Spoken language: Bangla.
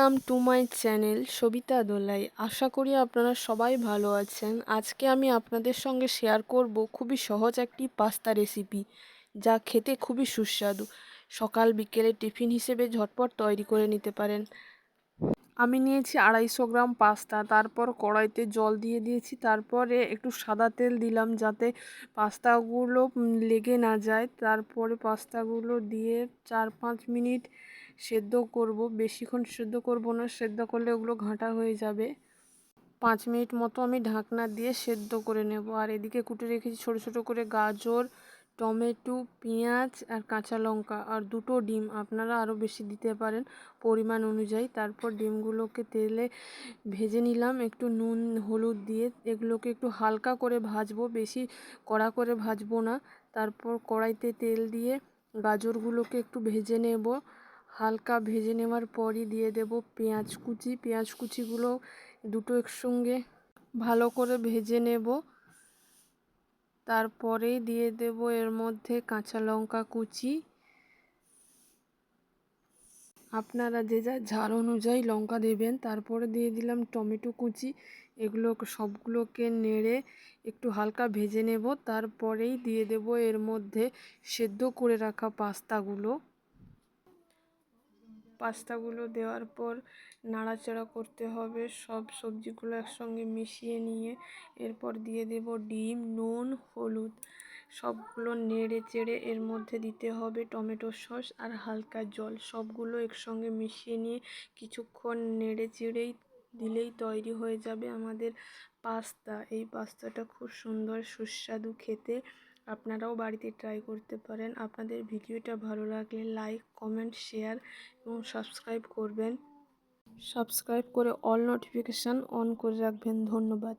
Welcome to my channel Sabita Dolai আশা করি আপনারা সবাই ভালো আছেন। আজকে আমি আপনাদের সঙ্গে শেয়ার করব খুবই সহজ একটি পাস্তা রেসিপি যা খেতে খুবই সুস্বাদু। সকাল বিকেলে টিফিন হিসেবে ঝটপট তৈরি করে নিতে পারেন। আমি নিয়েছি আড়াইশো গ্রাম পাস্তা, তারপর কড়াইতে জল দিয়ে দিয়েছি, তারপরে একটু সাদা তেল দিলাম যাতে পাস্তাগুলো লেগে না যায়। তারপরে পাস্তাগুলো দিয়ে চার পাঁচ মিনিট সেদ্ধ করব। বেশিক্ষণ সেদ্ধ করব না, সেদ্ধ করলে ওগুলো ঘাঁটা হয়ে যাবে। পাঁচ মিনিট মতো আমি ঢাকনা দিয়ে সেদ্ধ করে নেব। আর এদিকে কুটে রেখেছি ছোটো ছোটো করে গাজর টমেটো, পেঁয়াজ আর কাঁচা লঙ্কা আর দুটো ডিম আপনারা আরও বেশি দিতে পারেন পরিমাণ অনুযায়ী। তারপর ডিমগুলোকে তেলে ভেজে নিলাম, একটু নুন, হলুদ দিয়ে। এগুলোকে একটু হালকা করে ভাজবো, বেশি কড়া করে ভাজবো না। তারপর কড়াইতে তেল দিয়ে গাজরগুলোকে একটু ভেজে নেব। হালকা ভেজে নেওয়ার পরই দিয়ে দেব পেঁয়াজ কুচি। পেঁয়াজ কুচিগুলো দুটো একসঙ্গে ভালো করে ভেজে নেব। তারপরেই দিয়ে দেব এর মধ্যে কাঁচা লঙ্কা কুচি। আপনারা যে যা ঝাল অনুযায়ী লঙ্কা দেবেন, তারপরে দিয়ে দিলাম টমেটো কুচি। এগুলো সবগুলোকে নেড়ে একটু হালকা ভেজে নেব। তারপরেই দিয়ে দেব এর মধ্যে সেদ্ধ করে রাখা পাস্তাগুলো। পাস্তাগুলো দেওয়ার পর নাড়াচাড়া করতে হবে। সব সবজিগুলো একসঙ্গে মিশিয়ে নিয়ে এরপর দিয়ে দেব ডিম, নুন, হলুদ। সবগুলো নেড়ে চেড়ে এর মধ্যে দিতে হবে টমেটো সস আর হালকা জল। সবগুলো একসঙ্গে মিশিয়ে নিয়ে কিছুক্ষণ নেড়ে চেড়েই দিলেই তৈরি হয়ে যাবে আমাদের পাস্তা। এই পাস্তাটা খুব সুন্দর, সুস্বাদু খেতে। আপনারাও বাড়িতে ট্রাই করতে পারেন। আপনাদের ভিডিওটা ভালো লাগলে লাইক কমেন্ট শেয়ার এবং সাবস্ক্রাইব করবেন। সাবস্ক্রাইব করে অল নোটিফিকেশান অন করে রাখবেন। ধন্যবাদ।